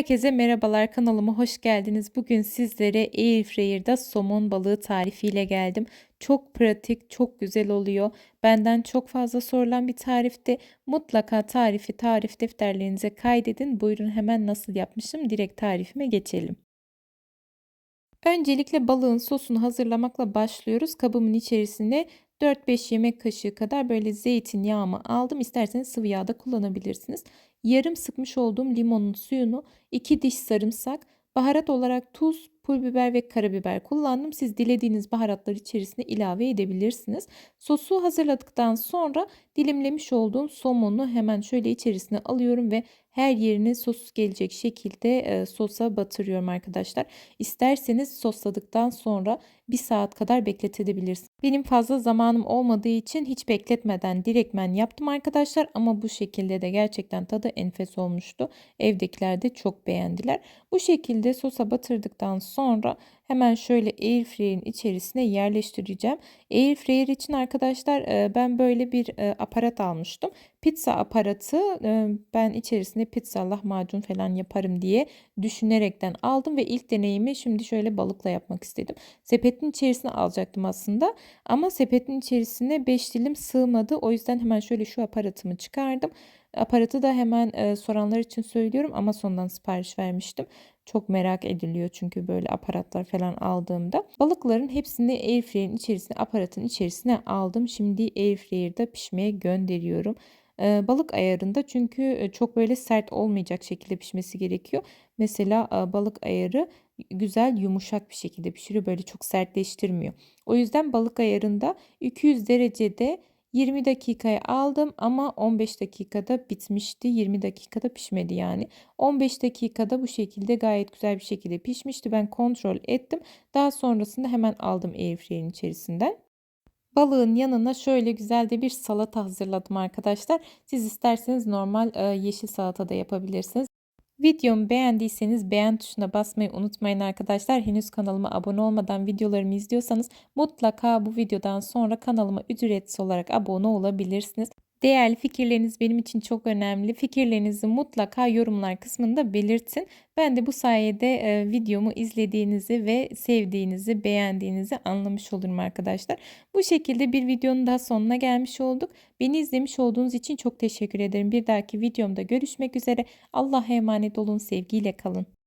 Herkese merhabalar kanalıma hoş geldiniz. Bugün sizlere Airfryer'da somon balığı tarifiyle geldim. Çok pratik, çok güzel oluyor. Benden çok fazla sorulan bir tarifti. Mutlaka tarifi tarif defterlerinize kaydedin. Buyurun hemen nasıl yapmışım direkt tarifime geçelim. Öncelikle balığın sosunu hazırlamakla başlıyoruz. Kabımın içerisine 4-5 yemek kaşığı kadar böyle zeytinyağımı aldım. İsterseniz sıvı yağ da kullanabilirsiniz. Yarım sıkmış olduğum limonun suyunu, 2 diş sarımsak, baharat olarak tuz, pul biber ve karabiber kullandım. Siz dilediğiniz baharatlar içerisine ilave edebilirsiniz. Sosu hazırladıktan sonra dilimlemiş olduğum somonu hemen şöyle içerisine alıyorum ve her yerine sos gelecek şekilde e, sosa batırıyorum arkadaşlar. İsterseniz sosladıktan sonra bir saat kadar bekletebilirsiniz. Benim fazla zamanım olmadığı için hiç bekletmeden direktmen yaptım arkadaşlar ama bu şekilde de gerçekten tadı enfes olmuştu. Evdekiler de çok beğendiler. Bu şekilde sosa batırdıktan sonra hemen şöyle airfryer'in içerisine yerleştireceğim. Airfryer için arkadaşlar ben böyle bir aparat almıştım. Pizza aparatı ben içerisine pizza lahmacun falan yaparım diye düşünerekten aldım ve ilk deneyimi şimdi şöyle balıkla yapmak istedim. Sepetin içerisine alacaktım aslında ama sepetin içerisine 5 dilim sığmadı. O yüzden hemen şöyle şu aparatımı çıkardım. Aparatı da hemen e, soranlar için söylüyorum ama sondan sipariş vermiştim. Çok merak ediliyor çünkü böyle aparatlar falan aldığımda. Balıkların hepsini airfryer'in içerisine, aparatın içerisine aldım. Şimdi airfryer'da pişmeye gönderiyorum. Ee, balık ayarında çünkü çok böyle sert olmayacak şekilde pişmesi gerekiyor. Mesela balık ayarı güzel yumuşak bir şekilde pişiriyor. Böyle çok sertleştirmiyor. O yüzden balık ayarında 200 derecede 20 dakikaya aldım ama 15 dakikada bitmişti. 20 dakikada pişmedi yani. 15 dakikada bu şekilde gayet güzel bir şekilde pişmişti. Ben kontrol ettim. Daha sonrasında hemen aldım airfryer'in içerisinden. Balığın yanına şöyle güzel de bir salata hazırladım arkadaşlar. Siz isterseniz normal yeşil salata da yapabilirsiniz. Videomu beğendiyseniz beğen tuşuna basmayı unutmayın arkadaşlar. Henüz kanalıma abone olmadan videolarımı izliyorsanız mutlaka bu videodan sonra kanalıma ücretsiz olarak abone olabilirsiniz. Değerli fikirleriniz benim için çok önemli. Fikirlerinizi mutlaka yorumlar kısmında belirtin. Ben de bu sayede e, videomu izlediğinizi ve sevdiğinizi, beğendiğinizi anlamış olurum arkadaşlar. Bu şekilde bir videonun daha sonuna gelmiş olduk. Beni izlemiş olduğunuz için çok teşekkür ederim. Bir dahaki videomda görüşmek üzere. Allah'a emanet olun. Sevgiyle kalın.